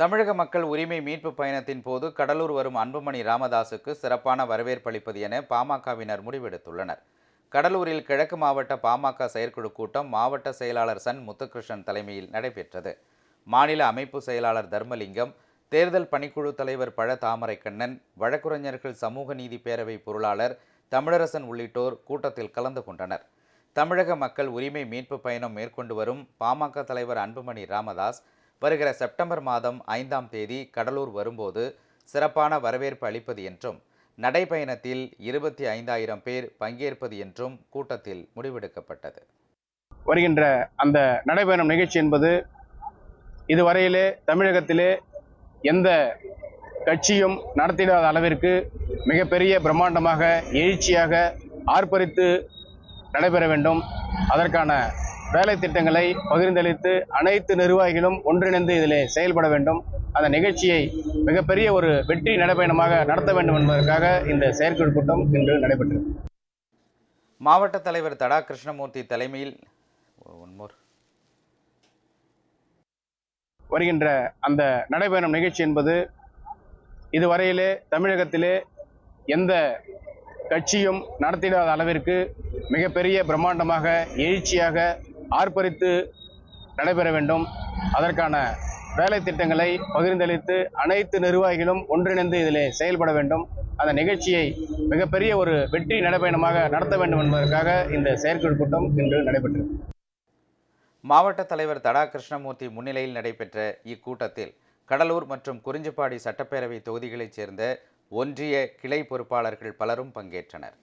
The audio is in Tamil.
தமிழக மக்கள் உரிமை மீட்பு பயணத்தின் போது கடலூர் வரும் அன்புமணி ராமதாசுக்கு சிறப்பான வரவேற்பளிப்பது என பாமகவினர் முடிவெடுத்துள்ளனர். கடலூரில் கிழக்கு மாவட்ட பாமக செயற்குழு கூட்டம் மாவட்ட செயலாளர் சன் முத்துகிருஷ்ணன் தலைமையில் நடைபெற்றது. மாநில அமைப்பு செயலாளர் தர்மலிங்கம் தேர்தல் பணிக்குழு தலைவர் பழ தாமரைக்கண்ணன் வழக்குரைஞர்கள் சமூக நீதி பேரவை பொருளாளர் தமிழரசன் உள்ளிட்டோர் கூட்டத்தில் கலந்து கொண்டனர். தமிழக மக்கள் உரிமை மீட்பு பயணம் மேற்கொண்டு வரும் பாமக தலைவர் அன்புமணி ராமதாஸ் வருகிற செப்டம்பர் மாதம் ஐந்தாம் தேதி கடலூர் வரும்போது சிறப்பான வரவேற்பு அளிப்பது என்றும் நடைபயணத்தில் இருபத்தி ஐந்தாயிரம் பேர் பங்கேற்பது என்றும் கூட்டத்தில் முடிவெடுக்கப்பட்டது. வருகின்ற அந்த நடைபயணம் நிகழ்ச்சி என்பது இதுவரையிலே தமிழகத்திலே எந்த கட்சியும் நடத்திடாத அளவிற்கு மிகப்பெரிய பிரம்மாண்டமாக எழுச்சியாக ஆர்ப்பரித்து நடைபெற வேண்டும். அதற்கான வேலை திட்டங்களை பகிர்ந்தளித்து அனைத்து நிர்வாகிகளும் ஒன்றிணைந்து இதிலே செயல்பட வேண்டும். அந்த நிகழ்ச்சியை மிகப்பெரிய ஒரு வெற்றி நடைபயணமாக நடத்த வேண்டும் என்பதற்காக இந்த செயற்குழு கூட்டம் இன்று நடைபெற்றது. மாவட்ட தலைவர் தடா கிருஷ்ணமூர்த்தி தலைமையில் ஒன் மோர் வருகின்ற அந்த நடைபயணம் நிகழ்ச்சி என்பது இதுவரையிலே தமிழகத்திலே எந்த கட்சியும் நடத்திடாத அளவிற்கு மிகப்பெரிய பிரம்மாண்டமாக எழுச்சியாக ஆர்ப்பரித்து நடைபெற வேண்டும். அதற்கான வேலை திட்டங்களை பகிர்ந்தளித்து அனைத்து நிர்வாகிகளும் ஒன்றிணைந்து இதிலே செயல்பட வேண்டும். அந்த நிகழ்ச்சியை மிகப்பெரிய ஒரு வெற்றி நடைபயணமாக நடத்த வேண்டும் என்பதற்காக இந்த செயற்குழு கூட்டம் இன்று நடைபெற்றது. மாவட்ட தலைவர் தடா கிருஷ்ணமூர்த்தி முன்னிலையில் நடைபெற்ற இக்கூட்டத்தில் கடலூர் மற்றும் குறிஞ்சிப்பாடி சட்டப்பேரவை தொகுதிகளைச் சேர்ந்த ஒன்றிய கிளை பொறுப்பாளர்கள் பலரும் பங்கேற்றனர்.